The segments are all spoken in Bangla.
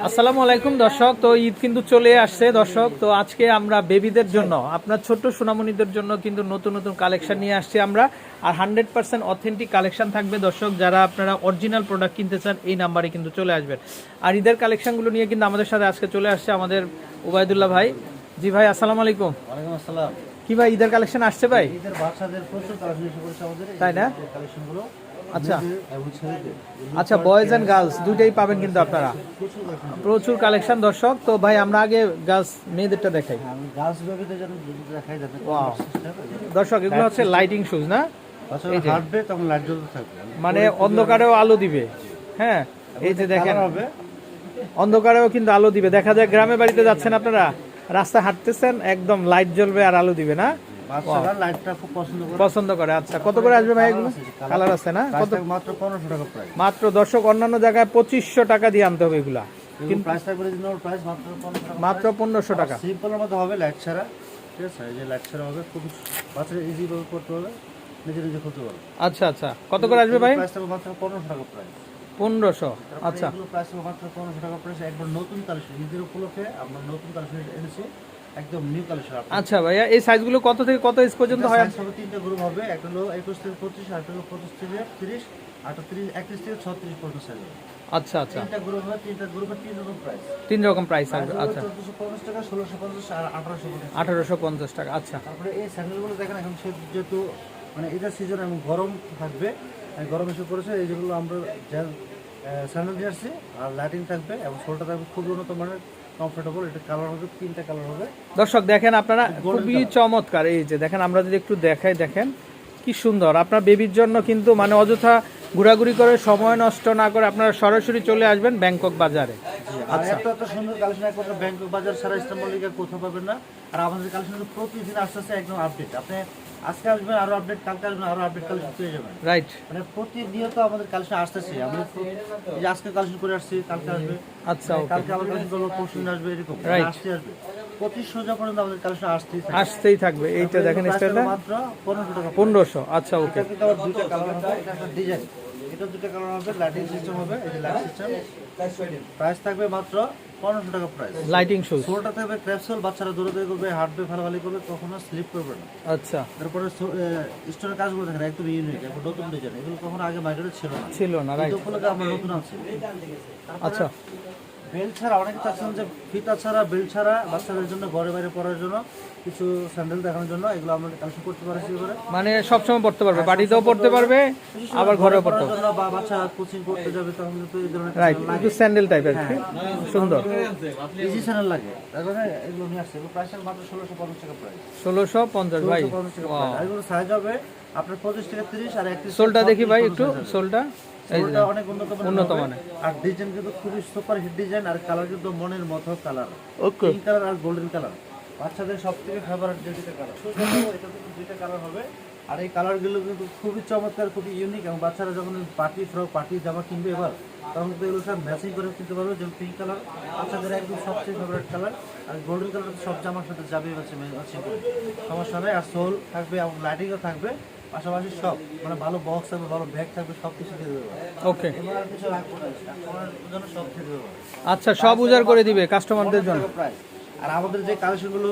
আসসালামু আলাইকুম দর্শক। তো ঈদ কিন্তু চলে আসছে দর্শক। তো আজকে আমরা বেবিদের জন্য আপনার ছোট্ট সোনামণিদের জন্য কিন্তু নতুন নতুন কালেকশন নিয়ে আসছি আমরা। আর হান্ড্রেড পার্সেন্ট অথেন্টিক কালেকশন থাকবে দর্শক। যারা আপনারা অরিজিনাল প্রোডাক্ট কিনতে চান এই নাম্বারে কিন্তু চলে আসবেন। আর ঈদের কালেকশনগুলো নিয়ে কিন্তু আমাদের সাথে আজকে চলে আসছে আমাদের উবায়দুল্লাহ ভাই। জি ভাই আসসালামু আলাইকুম। ওয়ালাইকুম আসসালাম। কি ভাই ঈদের কালেকশন আসছে ভাই? ঈদের বাচ্চাদের প্রচুর কালেকশন এসে পড়েছে আমাদের তাই না? কালেকশনগুলো। আচ্ছা। আচ্ছা বয়েজ অ্যান্ড গার্লস দুইটাই পাবেন কিন্তু আপনারা। প্রচুর কালেকশন দর্শক। তো ভাই আমরা আগে গার্লস মেয়েদেরটা দেখাই। Wow. দর্শক এগুলো হচ্ছে লাইটিং শুজ না? থাকবে। মানে অন্ধকারেও আলো দিবে। হ্যাঁ এই যে দেখেন। অন্ধকারেও কিন্তু আলো দিবে। দেখা যায় গ্রামে বাড়িতে যাচ্ছেন আপনারা। রাস্তা হাঁটতেছেন একদম লাইট জ্বলবে আর আলো দিবে না? বাচ্চারা লাইটটা খুব পছন্দ করে। পছন্দ করে আচ্ছা। কত করে আসবে ভাই এগুলো? কালার আছে না? কত মাত্র টাকা প্রাইস মাত্র দর্শক অন্যান্য জায়গায় পঁচিশশো টাকা দিয়ে আনতে হবে এগুলা। কিন্তু প্রাইস মাত্র পনেরোশো টাকা মাত্র পনেরোশো টাকা। সিম্পলের মধ্যে হবে লাইট ছাড়া। ঠিক আছে এই যে লাইট ছাড়া হবে খুব বাচ্চারা ইজি ভাবে করতে পারবে নিজে নিজে করতে পারবে আচ্ছা আচ্ছা। কত করে আসবে ভাই? মাত্র পনেরোশো টাকা প্রাইস পনেরোশো আচ্ছা। এগুলো প্রাইস মাত্র পনেরোশো টাকা প্রাইস একবার নতুন কালেকশন ঈদের উপলক্ষে আমরা নতুন কালেকশন এনেছি। একদম নিউ কালেকশন আচ্ছা ভাইয়া এই সাইজগুলো কত থেকে কত ইঞ্চ পর্যন্ত হয়? সাইজ হবে তিনটা গ্রুপ হবে একটা হলো একুশ থেকে পঁচিশ আর একটা হলো পঁচিশ থেকে তিরিশ আটটা তিরিশ একত্রিশ থেকে ছত্রিশ পর্যন্ত সাইজ আচ্ছা আচ্ছা। তিনটা গ্রুপ হবে তিনটা গ্রুপের তিন রকম প্রাইস তিন রকম প্রাইস আসবে আচ্ছা। চোদ্দশো পঞ্চাশ টাকা ষোলোশো পঞ্চাশ আর আঠারোশো পঞ্চাশ আঠারোশো পঞ্চাশ টাকা আচ্ছা। তারপরে এই স্যান্ডেলগুলো দেখেন এখন যেহেতু মানে এটা সিজন এবং গরম থাকবে গরম এসে পড়েছে এই যেগুলো আমরা স্যান্ডেল নিয়ে আসছি আর লাইটিং থাকবে এবং সোলটা থাকবে খুব উন্নত মানের কমফোর্টেবল এটা কালার হবে তিনটা কালার হবে। দর্শক দেখেন আপনারা খুবই চমৎকার এই যে দেখেন আমরা যদি একটু দেখাই দেখেন কি সুন্দর। আপনার বেবির জন্য কিন্তু মানে অযথা ঘোরাঘুরি করে সময় নষ্ট না করে আপনারা সরাসরি চলে আসবেন ব্যাংকক বাজারে। আর এত এত সুন্দর কালেকশন একমাত্র ব্যাংকক বাজার সারা ইস্তাম্বুল লিগে কোথাও পাবেন না। আর আমাদের কালেকশন প্রতিদিন আস্তে আস্তে একদম আপডেট আপনি আজকে আসবেন আরও আপডেট কালকে আসবেন আরও আপডেট কালেকশন পেয়ে যাবেন রাইট মানে প্রতিনিয়ত আমাদের কালেকশন আসতেছে। আমরা এই আজকে কালেকশন করে আসছি কালকে আসবে। আচ্ছা কালকে আবার কালেকশন করব পরশু আসবে এরকম। আসতে আসবে। প্রতি সোজা পর্যন্ত আমাদের কালেকশন আসতেই থাকে আসতেই থাকবে। এইটা দেখেন স্টাইলটা? মাত্র পনেরোশো টাকা। পনেরোশো আচ্ছা ওকে কালার এটা ডিজাইন এটা দুটো কালার হবে লাইটিং সিস্টেম হবে এই যে লাইট সিস্টেম প্রাইস থাকবে মাত্র পনেরোশো টাকা প্রাইস লাইটিং শুজ শোটা থাকবে ক্র্যাপসোল বাচ্চারা দৌড়াদৌড়ি করবে হাঁটবে ভালোভালি করবে কখনো স্লিপ করবে না। আচ্ছা। তারপরে স্টোনের কাজগুলো দেখেন একদম ইউনিক একদম নতুন ডিজাইন এগুলো কখনো আগে মার্কেটে ছিল না। ছিল না রাইট উপলক্ষে আমরা নতুন আছে আচ্ছা। বেল ছাড়া অনেকে চাচ্ছেন যে ফিতা ছাড়া বেল ছাড়া বাচ্চাদের জন্য ঘরে বাইরে পড়ার জন্য কিছু স্যান্ডেল দেখানোর জন্য এগুলো আমরা কালেকশন করতে পারছি এবারে মানে সবসময় পড়তে পারবে বাড়িতেও পড়তে পারবে আবার ঘরেও পড়তে জন্য বা বাচ্চা কোচিং করতে যাবে তখন কিন্তু এই ধরনের রাইট একটু স্যান্ডেল টাইপের সুন্দর। ইজি চ্যানেল লাগে। তারপরে এগুলো নিয়ে আসছে। প্রাইস মাত্র ষোলোশো পঞ্চাশ টাকা প্রাইস ষোলোশো পঞ্চাশ ভাই এগুলো সাইজ হবে আপনার পঁচিশ থেকে তিরিশ আর একত্রিশ সোলটা দেখি ভাই একটু সোলটা? সোলটা অনেক উন্নত মানের উন্নত মানের। আর ডিজাইন কিন্তু খুবই সুপার হিট ডিজাইন আর কালার কিন্তু মনের মতো কালার ওকে পিঙ্ক কালার আর গোল্ডেন কালার বাচ্চাদের সব থেকে ফেভারিট যে দুইটা কালার এটা কিন্তু দুইটা কালার হবে। আর এই কালারগুলো কিন্তু খুবই চমৎকার খুবই ইউনিক এবং বাচ্চারা যখন পার্টি ফ্রক পার্টি জামা কিনবে এবার তখন কিন্তু এগুলো সব ম্যাচিং করে কিনতে পারবে যেমন পিঙ্ক কালার বাচ্চাদের একদম সবচেয়ে ফেভারিট কালার আর গোল্ডেন কালার সব জামার সাথে যাবে ম্যাচিং করে। সমস্যা নেই। আর সোল থাকবে এবং লাইটিংও থাকবে। পাশাপাশি সব মানে ভালো বক্স থাকবে ভালো ব্যাগ থাকবে সব কিছু দিয়ে দেবে। ওকে আচ্ছা সব উজাড় করে দিবে কাস্টমারদের জন্য? আর আমাদের যে কালেকশনগুলো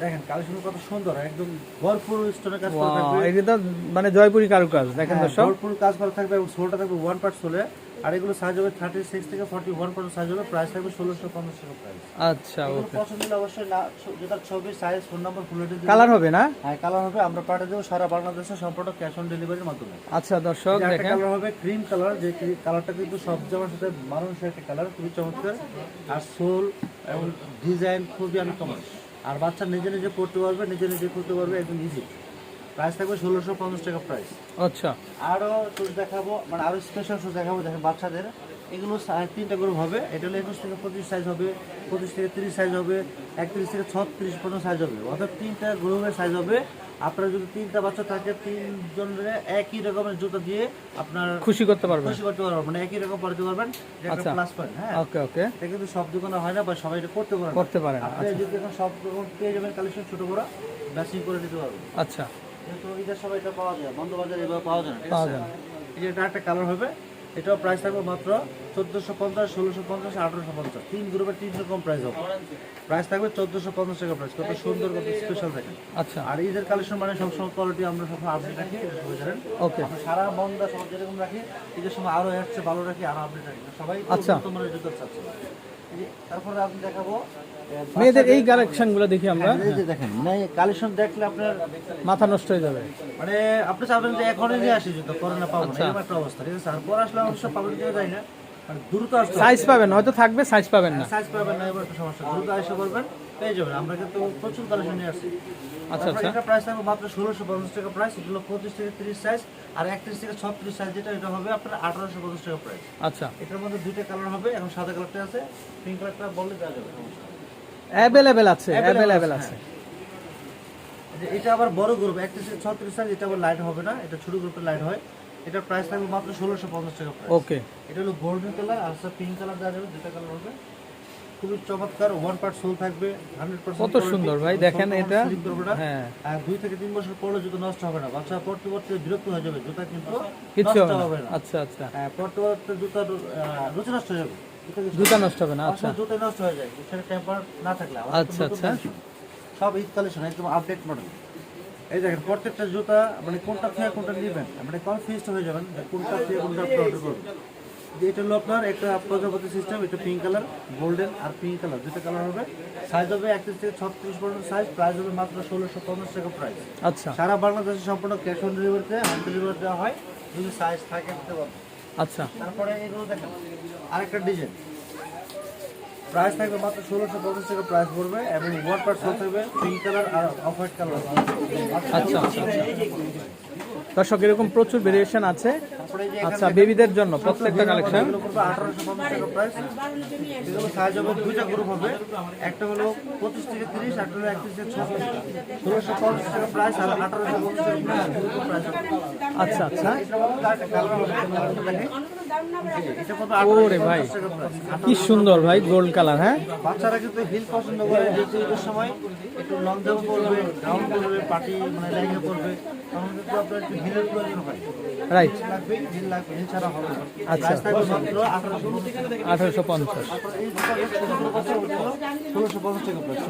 দেখেন কালেকশনগুলো কত সুন্দর একদম ভরপুর স্টোনের কাজ করা থাকবে। এটা তো মানে জয়পুরি কারুকাজ দেখেন হ্যাঁ, দর্শক। ভরপুর কাজ করা থাকবে এবং সোলটা থাকবে ওয়ান পার্ট সোলে আর এগুলো সাইজ হবে থার্টি সিক্স থেকে ফর্টি ওয়ান পর্যন্ত সাইজ হবে প্রাইস থাকবে ষোলোশো পঞ্চাশ টাকা প্রাইস আচ্ছা ওকে পছন্দ হলে অবশ্যই না যেটা ছবি size phone number full colour হবে না? হ্যাঁ কালার হবে আমরা পাঠিয়ে দেবো সারা বাংলাদেশে সম্পূর্ণ ক্যাশ অন ডেলিভারির মাধ্যমে। আচ্ছা দর্শক দেখেন। কালার হবে ক্রিম কালার যে কালারটা কিন্তু সব জামার সাথে মানুষের একটা কালার খুবই চমৎকার। আর সোল এবং ডিজাইন খুবই আনকমন আর বাচ্চা নিজে নিজে পড়তে পারবে নিজে নিজে করতে পারবে একদম ইজি প্রাইস থাকবে ষোলোশো পঞ্চাশ টাকা প্রাইস আচ্ছা। আরও শুজ দেখাবো মানে আরও স্পেশাল শুজ দেখাবো দেখেন বাচ্চাদের। এগুলো তিনটা হবে। এটা হলো একুশ থেকে পঁচিশ সাইজ হবে পঁচিশ থেকে তিরিশ সাইজ হবে একত্রিশ থেকে ছত্রিশ পর্যন্ত সাইজ হবে। অর্থাৎ তিনটা গ্রুপের সাইজ হবে। আপনার যদি তিনটা বাচ্চা থাকে তিনজনের একই রকমের জুতো দিয়ে আপনার খুশি করতে পারবে খুশি করতে পারবেন মানে একই রকম পড়তে পারবেন একটা আচ্ছা। প্লাস পয়েন্ট হ্যাঁ। ওকে ওকে এটা কিন্তু সব দোকানে হয় না বা সবাই এটা করতে পারে করতে পারেন আপনি যদি এখন সব রকম পেয়ে যাবেন কালেকশন ছোট বড় ম্যাচিং করে দিতে পারবেন। আচ্ছা। কিন্তু ঈদের সময় এটা পাওয়া যায় বন্ধ বাজারে এবার পাওয়া যায় না। ঠিক আছে এই যে এটা একটা কালার হবে এটাও প্রাইস থাকবে মাত্র চোদ্দোশো পঞ্চাশ ষোলোশো পঞ্চাশ আঠারোশো পঞ্চাশ। তিন গ্রুপের তিন রকম প্রাইস হবে। প্রাইস থাকবে চোদ্দোশো পঞ্চাশ টাকা প্রাইস কত সুন্দর কত স্পেশাল থাকে আচ্ছা। আর ঈদের কালেকশন মানে সবসময় কোয়ালিটি আমরা সবসময় আপডেট রাখি সবাই জানেন। ওকে সারা বন্ধা সব যেরকম রাখি ঈদের সময় আরও আসছে ভালো রাখি আরও আপডেট রাখি। সবাই আচ্ছা। জুতো চাচ্ছে। তারপরে আপনি দেখাবো মেয়েদের এই কালেকশনগুলো দেখি আমরা। দেখেন মানে কালেকশন দেখলে আপনার মাথা নষ্ট হয়ে যাবে। মানে আপনি চাবেন যে এখনই নিয়ে আসি জুতো পরে না পাবো না আচ্ছা। এরকম একটা অবস্থা ঠিক আছে? আসলে অবশ্য পাবেন কিনা যাই না মানে দ্রুত আসতে সাইজ পাবেন হয়তো থাকবে সাইজ পাবেন না। সাইজ পাবেন না এবার সমস্যা দ্রুত পেয়ে যাবেন। আমরা কিন্তু প্রচুর কালেকশন নিয়ে আসছি। আচ্ছা, আচ্ছা। এটা প্রাইস থাকবে মাত্র ষোলোশো পঞ্চাশ টাকা প্রাইস এগুলো পঁচিশ থেকে তিরিশ সাইজ আর একত্রিশ থেকে ছত্রিশ সাইজ যেটা এটা হবে আপনার আঠারোশো পঞ্চাশ টাকা প্রাইস আচ্ছা। এটার মধ্যে দুইটা কালার হবে এখন সাদা কালারটা আছে পিঙ্ক কালারটা বললে দেওয়া যাবে। অ্যাভেলেবেল আছে অ্যাভেলেবেল আছে, আছে। এই যে এটা আবার বড় গ্রুপ একত্রিশ ছত্রিশ সাইজ এটা আবার লাইট হবে না এটা ছোট গ্রুপের লাইট হয়। এটার প্রাইস থাকবে মাত্র ষোলোশো পঞ্চাশ টাকা ওকে এটা হলো গোল্ডেন কালার আর পিঙ্ক কালার দেওয়া যাবে দুটা কালার হবে। খুবই চমৎকার ওয়ান পার্ট সোল থাকবে হান্ড্রেড কত সুন্দর ভাই, দেখেন এটা। হ্যাঁ। আর দুই থেকে তিন বছর পরে জুতো নষ্ট হবে না। বাচ্চা পড়তে পড়তে বিরক্ত হয়ে যাবে জুতা কিন্তু নষ্ট হবে না। আচ্ছা আচ্ছা। হ্যাঁ, পড়তে পড়তে আহ, রুচি নষ্ট হয়ে যাবে। জুতা নষ্ট হবে না আচ্ছা। জুতা নষ্ট হয়ে যায় সেটা টেম্পার না থাকলে আচ্ছা, আচ্ছা। সব ঈদ কালেকশন একদম আপডেট মডেল এই দেখেন প্রত্যেকটা জুতা মানে কোনটা থেকে কোনটা নেবেন? মানে কনফিউজ হয়ে যাবেন যে কোনটা থেকে কোনটা আপনি অর্ডার করবেন। যে এটা হলো আপনার একটা প্রজাপতি সিস্টেম এটা পিঙ্ক কালার গোল্ডেন আর পিঙ্ক কালার দুটো কালার হবে। সাইজ হবে একত্রিশ থেকে ছত্রিশ পর্যন্ত সাইজ প্রাইস হবে মাত্র ষোলোশো পঞ্চাশ টাকা প্রাইস আচ্ছা। সারা বাংলাদেশে সম্পূর্ণ ক্যাশ অন ডেলিভারিতে হোম ডেলিভারি দেওয়া হয় যদি সাইজ থাকে দিতে পারবেন আচ্ছা। তারপরে এগুলো দেখেন আরেকটা ডিজাইন প্রাইস থাকবে মাত্র ষোলোশো পঞ্চাশ টাকা প্রাইস পড়বে এবং ওয়ান পার্ট থাকবে পিঙ্ক কালার আর অফ হোয়াইট কালার আচ্ছা আচ্ছা দর্শক এরকম প্রচুর ভেরিয়েশন আছে। আচ্ছা বেবিদের জন্য প্রত্যেকটা কালেকশন সাইজ হবে দুইটা গ্রুপ হবে। একটা হলো পঁচিশ থেকে তিরিশ একটা হলো একত্রিশ থেকে ছত্রিশ ষোলোশো পঞ্চাশ টাকা প্রাইস আর আঠারোশো পঞ্চাশ টাকা আচ্ছা আচ্ছা। ওরে ভাই। কি সুন্দর ভাই গোল্ড কালার হ্যাঁ? বাচ্চারা কিন্তু হিল পছন্দ করে যেহেতু ঈদের সময় একটু লং জাম্প করবে ডাউন করবে পার্টি মানে লাইনে করবে তখন কিন্তু আপনার একটু হিলের প্রয়োজন হয়। রাইট লাগবে হিল লাগবে হিল ছাড়া হবে আচ্ছা। আঠারোশো পঞ্চাশ। ষোলোশো পঞ্চাশ টাকা প্রাইস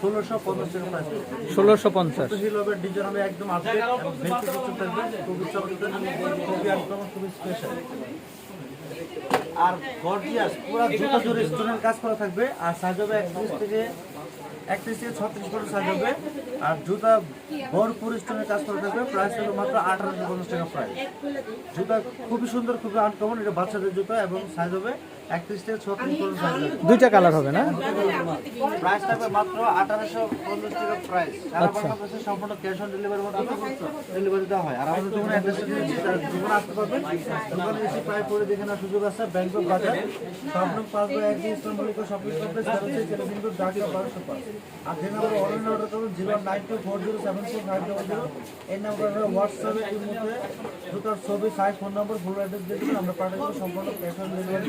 ষোলোশো পঞ্চাশ টাকা প্রাইস ষোলোশো পঞ্চাশ। হিল হবে ডিজাইন হবে একদম খুবই স্পেশাল আর গর্জিয়াস পুরো জুতো জোরে স্টোনের কাজ করা থাকবে, আর সাইজ হবে একত্রিশ থেকে একত্রিশ থেকে ছত্রিশ পর্যন্ত সাইজ হবে আর জুতা ভরপুর স্টোনের কাজ করা থাকবে প্রাইস হবে মাত্র আঠারোশো পঞ্চাশ টাকা প্রাইস জুতা খুবই সুন্দর, খুবই আনকমন এটা বাচ্চাদের জুতা এবং সাইজ হবে একত্রিশ থেকে পর্যন্ত দুইটা কালার হবে না? প্রাইস থাকবে মাত্র আঠারোশো পঞ্চাশ টাকা প্রাইস। সারা আচ্ছা। বাংলাদেশে সম্পূর্ণ ক্যাশ অন ডেলিভারির মাধ্যমে ডেলিভারি দেওয়া হয়। আর আমাদের দোকানে অ্যাড্রেসটা দিয়েছি তার দোকানে আসতে পারবেন। দোকানে এসে প্রায় পরে দেখে সুযোগ আছে ব্যাংকক বাজার স্বপ্ন পাঁচ বাই এক ইসলাম মল্লিকা শপিং কমপ্লেক্স ঢাকা বারোশো পাঁচ আর যে নাম্বার অনলাইন অর্ডার করবেন zero nine two four zero seven two five double zero এই নাম্বারে হোয়াটসঅ্যাপে এই মধ্যে ছবি size phone number full address দিয়ে দেবেন আমরা পাঠিয়ে দেবো সম্পূর্ণ ক্যাশ অন ডেলিভারি